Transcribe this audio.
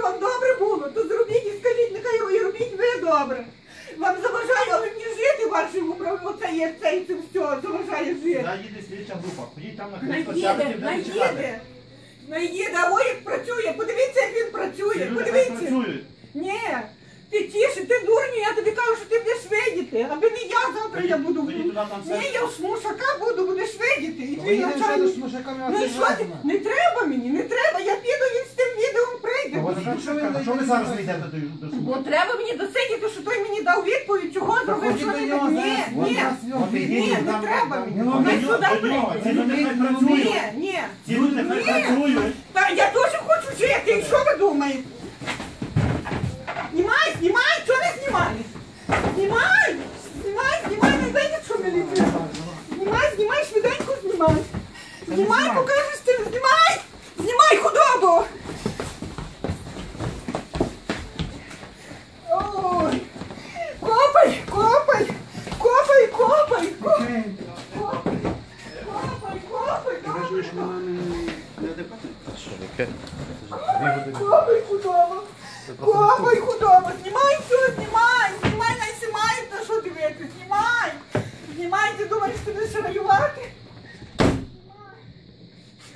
вам добре було, то зробіть і скажіть, нехай ви робіть ви добре. Вам заважає, але мені жити вашому управлінні, оце є це і це все, заважає жити. Я їде слідча група. Ходіть там на Наїде, чекати. наїде. Наїде, а ой, як працює. Подивіться, як він Ці працює. люди хай Подивіться. працюють. Ні. Ти тіше, ти дурню, я тобі кажу, що ти будеш видіти. Аби не я завтра я буду. Тоді туди там все. Ні, я в смушака буду, будеш видіти. І твій начальник. Ну і що ти? Не треба мені, не треба. Я піду, він що ви- а що ви зараз не йдете до до Бо суду? треба мені досидіти, що той мені дав відповідь, чого зробив, що не нього так. Ні, от ні, нас ні, не там- треба мені. Ну, Хай сюди. Ці прийде. люди хай Ні, працюють. ні. Ці люди хай Ні. працюють. Та я теж хочу жити, і що ви думаєте? Знімай, знімай, чого не знімаєш? Знімай, знімай, знімай, не дай, що міліція. Знімай, знімай, швиденько знімай. Знімай, покажеш ти, знімай, знімай худобу. Ой, копай, копай, копай, копай, копай. Копай, копай, копай, копай. Копай худоба! Копай худоба! Знімай все, знімай! Знімай, най знімай, на що дивитися, знімай! Знімай, ти думаєш, ти будеш раювати?